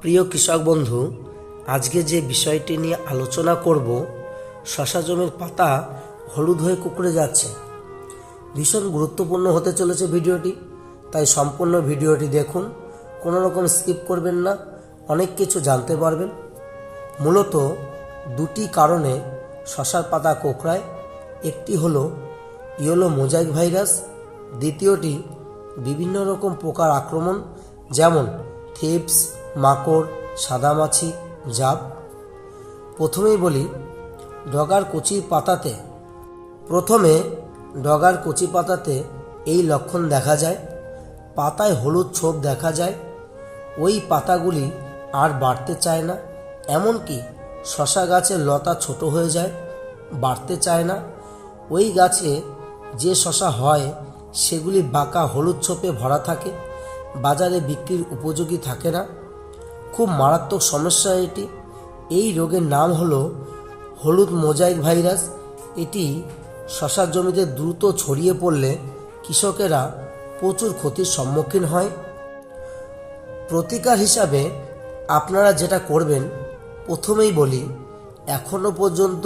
প্রিয় কৃষক বন্ধু, আজকে যে বিষয়টি নিয়ে আলোচনা করব শশা জমির পাতা হলুদ হয়ে কুকুরে যাচ্ছে। ভীষণ গুরুত্বপূর্ণ হতে চলেছে ভিডিওটি, তাই সম্পূর্ণ ভিডিওটি দেখুন। কোনো রকম স্কিপ করবেন না, অনেক কিছু জানতে পারবেন। মূলত দুটি কারণে শশার পাতা কোঁকড়ায়। একটি হলো ইয়েলো মোজাইক ভাইরাস, দ্বিতীয়টি বিভিন্ন রকম পোকার আক্রমণ, যেমন থিপস মাকড়, সাদামাছি, জাপ। প্রথমেই বলি, ডগার কচি পাতাতে, প্রথমে ডগার কচি পাতাতে এই লক্ষণ দেখা যায়। পাতায় হলুদ ছোপ দেখা যায়। ওই পাতাগুলি আর বাড়তে চায় না। এমনকি শশা গাছের লতা ছোট হয়ে যায়, বাড়তে চায় না। ওই গাছে যে শশা হয়, সেগুলি বাঁকা হলুদ ছোপে ভরা থাকে। বাজারে বিক্রির উপযোগী থাকে না। খুব মারাত্মক সমস্যা এটি। এই রোগের নাম হলো হলুদ মোজাইক ভাইরাস। এটি শশার জমিতে দ্রুত ছড়িয়ে পড়লে কৃষকেরা প্রচুর ক্ষতির সম্মুখীন হয়। প্রতিকার হিসাবে আপনারা যেটা করবেন, প্রথমেই বলি এখনও পর্যন্ত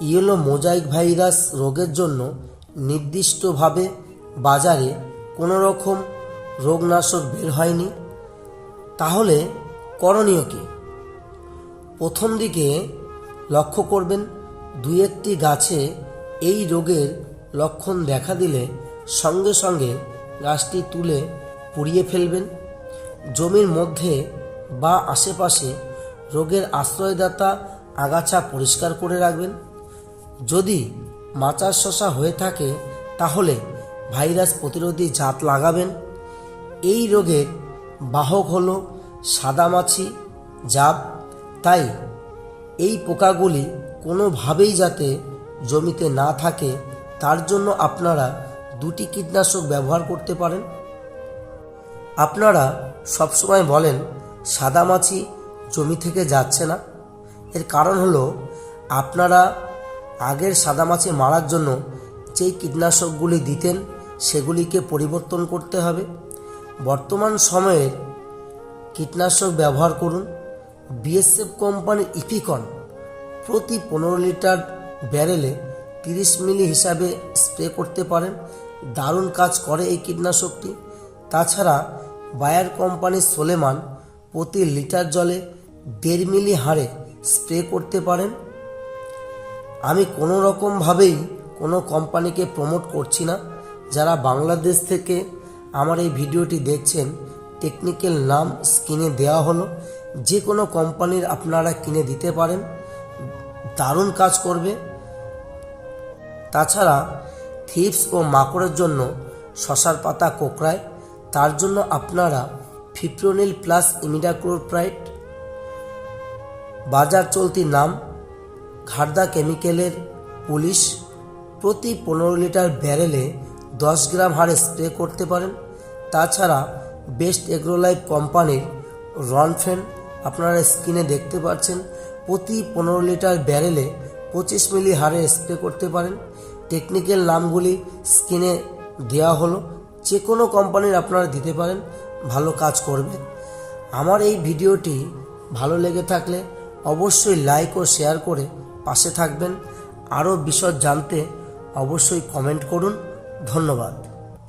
ইয়েলো মোজাইক ভাইরাস রোগের জন্য নির্দিষ্টভাবে বাজারে কোনো রকম রোগনাশক বের হয়নি। তাহলে করণীয় কী? প্রথম দিকে লক্ষ্য করবেন দুই একটি গাছে এই রোগের লক্ষণ দেখা দিলে সঙ্গে সঙ্গে গাছটি তুলে পুড়িয়ে ফেলবেন। জমির মধ্যে বা আশেপাশে রোগের আশ্রয়দাতা আগাছা পরিষ্কার করে রাখবেন। যদি মাচার শশা হয়ে থাকে, তাহলে ভাইরাস প্রতিরোধী জাত লাগাবেন। এই রোগের বাহক হলো সাদামাছি জাপ তাই এই পোকাগুলি কোনোভাবেই যাতে জমিতে না থাকে, তার জন্য আপনারা দুটি কীটনাশক ব্যবহার করতে পারেন। আপনারা সবসময় বলেন, সাদামাছি জমি থেকে যাচ্ছে না। এর কারণ হলো, আপনারা আগের সাদামাছি মারার জন্য যেই কীটনাশকগুলি দিতেন, সেগুলিকে পরিবর্তন করতে হবে। বর্তমান সময়ের কীটনাশক ব্যবহার করুন। বিএসএফ কোম্পানির ইপিকন প্রতি পনেরো লিটার ব্যারেলে তিরিশ মিলি হিসাবে স্প্রে করতে পারেন। দারুণ কাজ করে এই কীটনাশকটি। তাছাড়া বায়ার কোম্পানির সোলেমান প্রতি লিটার জলে দেড় মিলি হারে স্প্রে করতে পারেন। আমি কোনো রকমভাবেই কোনো কোম্পানিকে প্রমোট করছি না। যারা বাংলাদেশ থেকে আমার এই ভিডিওটি দেখছেন টেকনিক্যাল নাম স্ক্রিনে দেওয়া হলো। যে কোনো কোম্পানির আপনারা কিনে দিতে পারেন। দারুণ কাজ করবে। তাছাড়া থিপস ও মাকড়ের জন্য শশার পাতা কোকড়ায়। তার জন্য আপনারা ফিপ্রোনিল প্লাস ইমিডাক্লোপ্রাইট বাজার চলতি নাম, ঘাড়দা কেমিক্যালের পুলিশ প্রতি পনেরো লিটার ব্যারেলে দশ গ্রাম হারে স্প্রে করতে পারেন। তাছাড়া বেস্ট এগ্রোলাইফ কোম্পানির রনফেন আপনারা স্ক্রিনে দেখতে পাচ্ছেন। প্রতি পনেরো লিটার ব্যারেলে পঁচিশ মিলি হারে স্প্রে করতে পারেন। টেকনিক্যাল নামগুলি স্ক্রিনে দেওয়া হলো। যে কোনো কোম্পানির আপনারা দিতে পারেন। ভালো কাজ করবে আমার এই ভিডিওটি ভালো লেগে থাকলে অবশ্যই লাইক ও শেয়ার করে পাশে থাকবেন। আরও বিশদ জানতে অবশ্যই কমেন্ট করুন। ধন্যবাদ।